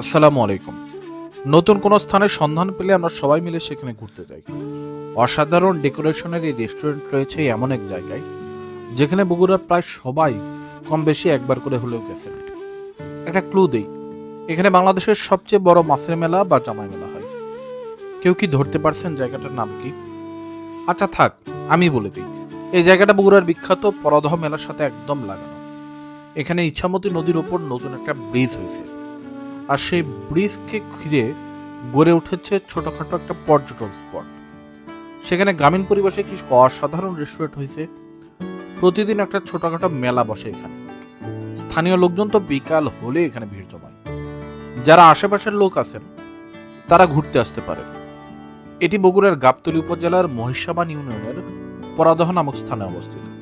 আসসালামু আলাইকুম। নতুন কোনো স্থানের সন্ধান পেলে আমরা সবাই মিলে সেখানে ঘুরতে যাই। অসাধারণ ডেকোরেশনের এই রেস্টুরেন্ট রয়েছে এমন এক জায়গায়, যেখানে বগুড়ার প্রায় সবাই কম বেশি একবার করে হলেও গেছেন। একটা ক্লু দেই, এখানে বাংলাদেশের সবচেয়ে বড় মাছের মেলা বা জামাই মেলা হয়। কেউ কি ধরতে পারছেন জায়গাটার নাম কি? আচ্ছা থাক, আমি বলে দিই, এই জায়গাটা বগুড়ার বিখ্যাত পরদহ মেলার সাথে একদম লাগানো। এখানে ইচ্ছামতি নদীর ওপর নতুন একটা ব্রিজ হয়েছে। আর সেই ব্রিজকে ঘিরে গড়ে উঠেছে ছোটখাটো একটা পর্যটন স্পট। সেখানে গ্রামীণ পরিবেশে কি অসাধারণ রেস্টুরেন্ট হয়েছে। প্রতিদিন একটা ছোটখাটো মেলা বসে এখানে। স্থানীয় লোকজন তো বিকাল হলে এখানে ভিড় জমায়। যারা আশেপাশের লোক আছেন, তারা ঘুরতে আসতে পারে এটি বগুড়ার গাবতলী উপজেলার মহিষাবান ইউনিয়নের পরাদহ নামক স্থানে অবস্থিত।